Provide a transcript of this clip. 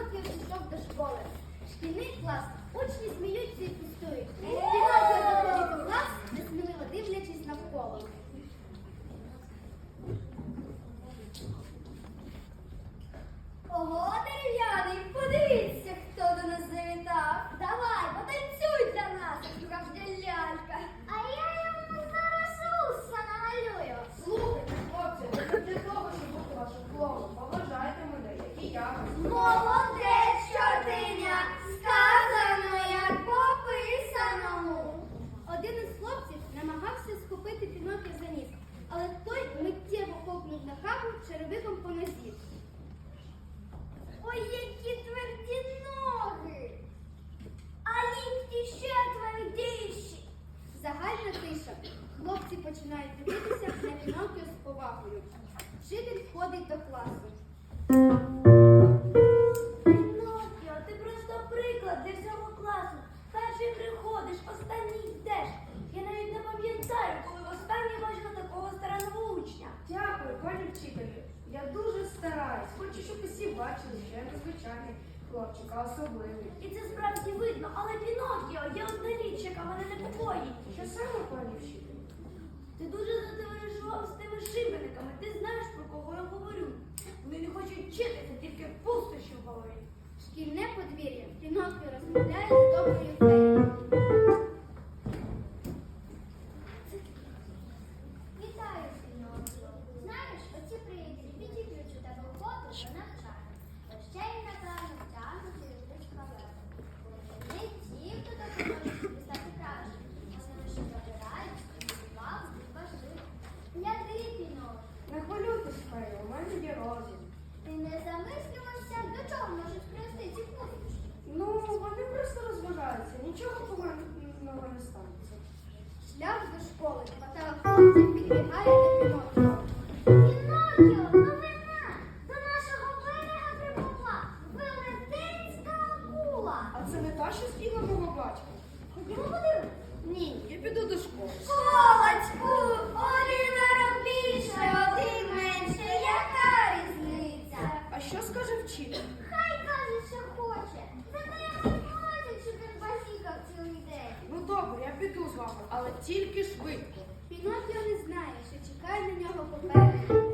Піноккіо пішов до школи. Шкільний клас. Учні сміються і починають дивитися на Піноккіо з повагою. Вчитель входить до класу. Піноккіо, ти просто приклад для всього класу. Перший приходиш, останній йдеш. Я навіть не пам'ятаю, коли востаннє бачила такого старого учня. Дякую, пані вчителю. Я дуже стараюсь. Хочу, щоб усі бачили, що я незвичайний хлопчик, а особливий. І це справді видно, але Піноккіо, є одна річ, яка мене непокоїть. Що саме, пані вчителю? Ти дуже задивишував з тими шибениками. Ти знаєш, про кого я говорю. Вони не хочуть вчитися, тільки пустощі в голові. Шкільне подвір'я. Піноккіо розмовляє з доброю феєю. Вітаю, Піноккіо. Знаєш, оці підіб'ють у тебе охоту навчання. Та ще й напевно втягнути якусь халепу. Не ті, хто допоможуть тобі стати краще. Вони лише забирають і увагу від. Гляди, Піноккіо. Не хвилюйтесь, Фея, у мене є розум. Ти не замислювався, до чого можуть привести ці пустощі? Ну, вони просто розважаються, нічого поганого не станеться. Шлях до школи. хватає, підбігає до Піноккіо. нього, але тільки швидко. Пінокіо не знає, що чекає на нього попереду.